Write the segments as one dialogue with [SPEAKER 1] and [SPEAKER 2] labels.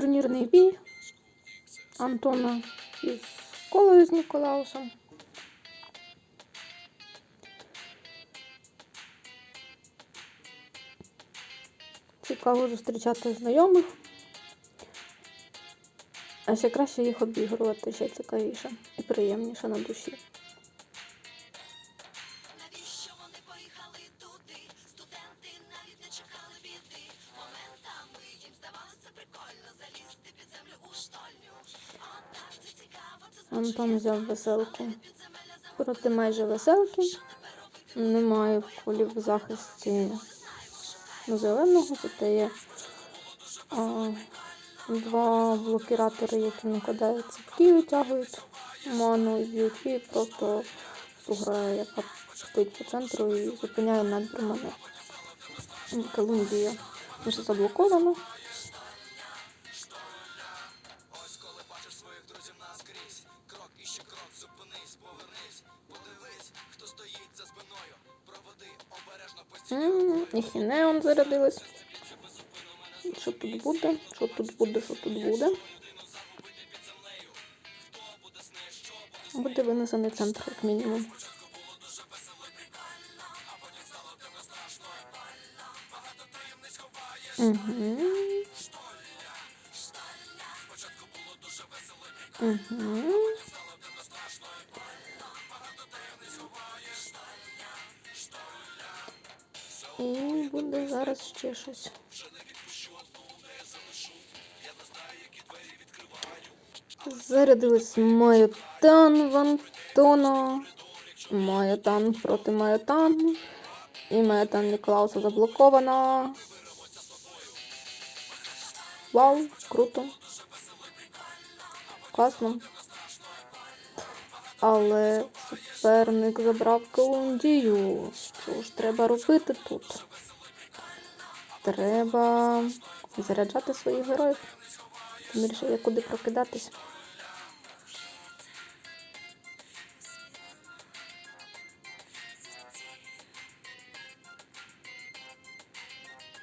[SPEAKER 1] турнірний бій Антона із колою з Ніколаусом. Цікаво зустрічати знайомих. А ще краще їх обігрувати, ще цікавіше і приємніше на душі. Антон взяв веселку проти майже веселки. Немає в кулі в захисті зеленого, зате є а, два блокіратори, які накладають ціпки, витягують ману і б'ють, просто сугра, яка стоїть по центру і зупиняє надбір мани. Колумбія вже заблокована.
[SPEAKER 2] Обережно по стіні.
[SPEAKER 1] М, І хінеон зарядилась. Що тут буде? Що тут буде? Що тут буде? Буде винесений центр, як мінімум. Угу. Угу. І буде зараз ще щось. Зарядилась Майотан в Антона. Майотан проти Майотан. І Майотан Ніклауса заблокована. Вау, круто. Класно. Але суперник забрав Колумбію. Що ж треба робити тут? Треба заряджати своїх героїв. Тим більше куди прокидатись.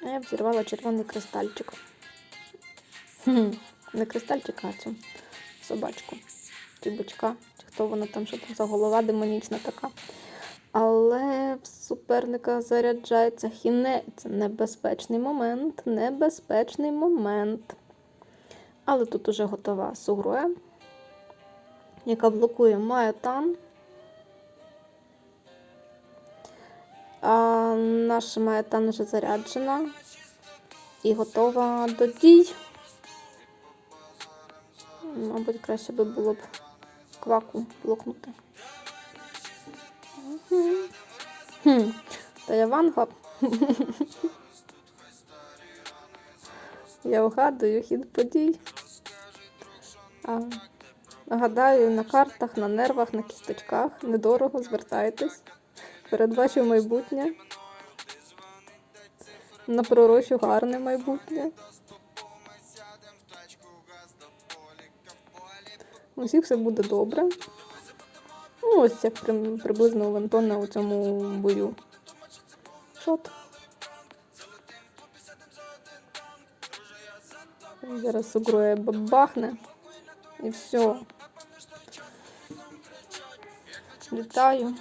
[SPEAKER 1] А я б зірвала червоний кристальчик. Хм, не кристальчик, а цю собачку. Чи чи хто вона там, що там за голова демонічна така. Але в суперника заряджається хіне. Це небезпечний момент. Небезпечний момент. Але тут уже готова Сугруе, яка блокує Маятан. А наша Маятан вже заряджена і готова до дій. Мабуть, краще би було б кваку блокнути. Хм. Та я ванга. Я вгадую хід подій. А, гадаю на картах, на нервах, на кісточках. Недорого звертайтесь. Передбачу майбутнє. Напророчу гарне майбутнє. У всіх все буде добре. Ну, ось як приблизно у Антона у цьому бою. Шот. Зараз угроє бабахне. І все. Літаю.